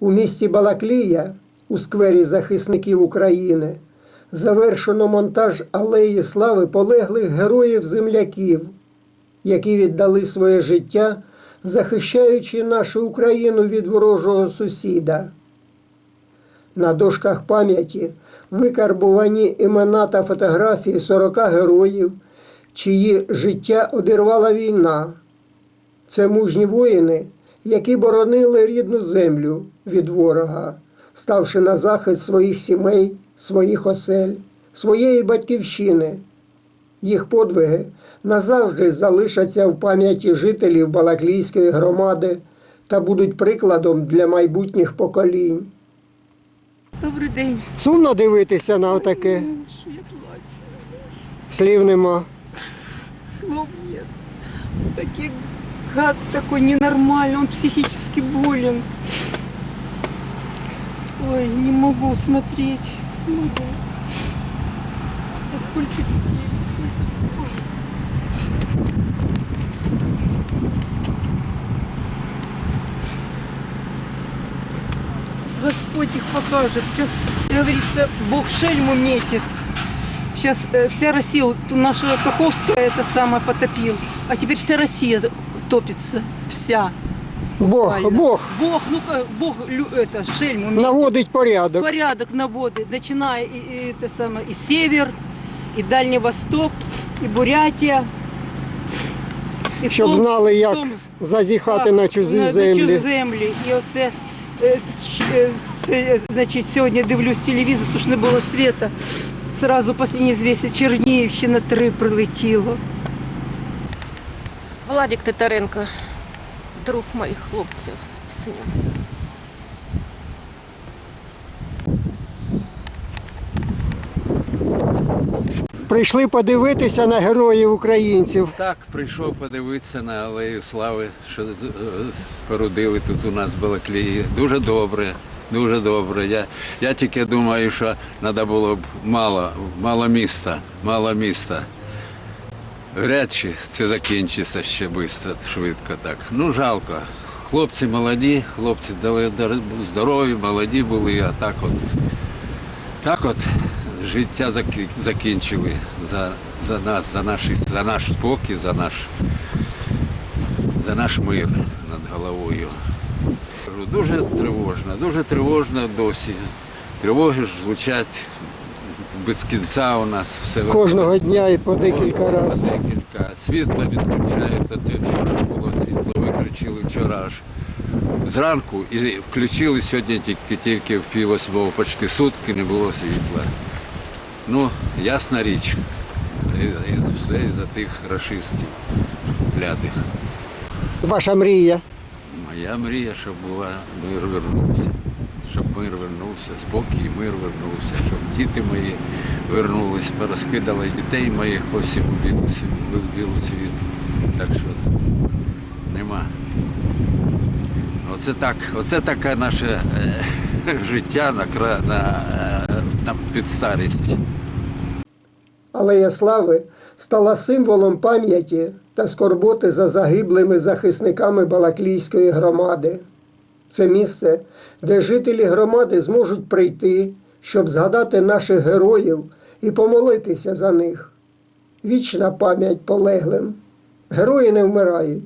У місті Балаклія у сквері захисників України завершено монтаж алеї слави полеглих героїв-земляків, які віддали своє життя, захищаючи нашу Україну від ворожого сусіда. На дошках пам'яті викарбувані імена та фотографії 40 героїв, чиї життя обірвала війна. Це мужні воїни, які боронили рідну землю від ворога, ставши на захист своїх сімей, своїх осель, своєї батьківщини. Їх подвиги назавжди залишаться в пам'яті жителів Балаклійської громади та будуть прикладом для майбутніх поколінь. Добрий день. Сумно дивитися на таке, що я плачу. слів нема. Слов нет. Такий гад такой ненормальный, он психически болен. Ой, не могу смотреть. Не могу. А сколько детей, сколько... Ой. Господь их покажет. Сейчас, говорится, Бог шельму метит. Сейчас э, вся Россия, вот наша Каховская это самое потопил, а теперь вся Россия топится, вся. Бог, буквально. Бог Бог, ну-ка, Бог лю- это шельму наводить порядок. порядок наводит, начиная и, и это самое, и север, и Дальний Восток, и Бурятия. І Щоб Том- знали, як Том- зазіхати так, на чужі на землі. чужі землі. І оце, е, ч- е, це, значить, сьогодні дивлюсь телевізор, тому що не було світа. Зразу останні звісті Чернігівщина 3 прилетіло. Владик Титаренко, друг моїх хлопців, синів. Прийшли подивитися на героїв українців. Так, прийшов подивитися на Алею Слави, що е, спорудили тут у нас Балаклії. Дуже добре, дуже добре. Я, я тільки думаю, що треба було б мало, мало міста, мало міста. Вряд це закінчиться ще швидко, швидко так. Ну, жалко. Хлопці молоді, хлопці дали- здорові, молоді були, а так от. Так от життя закінчили за, за нас, за наш, за наш спокій, за наш, за наш мир над головою. Дуже тривожно, дуже тривожно досі. Тривоги ж звучать без кінця у нас все Кожного дня і по декілька разів. Декілька. Світло відключають, а це вчора було світло, виключили вчора аж зранку і включили сьогодні тільки, тільки в пів восьмого, почти сутки не було світла. Ну, ясна річ. І, все із-за тих рашистів клятих. Ваша мрія. Моя мрія, щоб була мир вернувся. Щоб мир вернувся, спокій, мир вернувся, щоб діти мої вернулись, порозкидали дітей моїх по всьому білу, сві- білу світу. Так що нема. Оце так, оце таке наше е, життя на, кра- на, е, на під старість. Слави стала символом пам'яті та скорботи за загиблими захисниками Балаклійської громади. Це місце, де жителі громади зможуть прийти, щоб згадати наших героїв і помолитися за них. Вічна пам'ять полеглим. Герої не вмирають,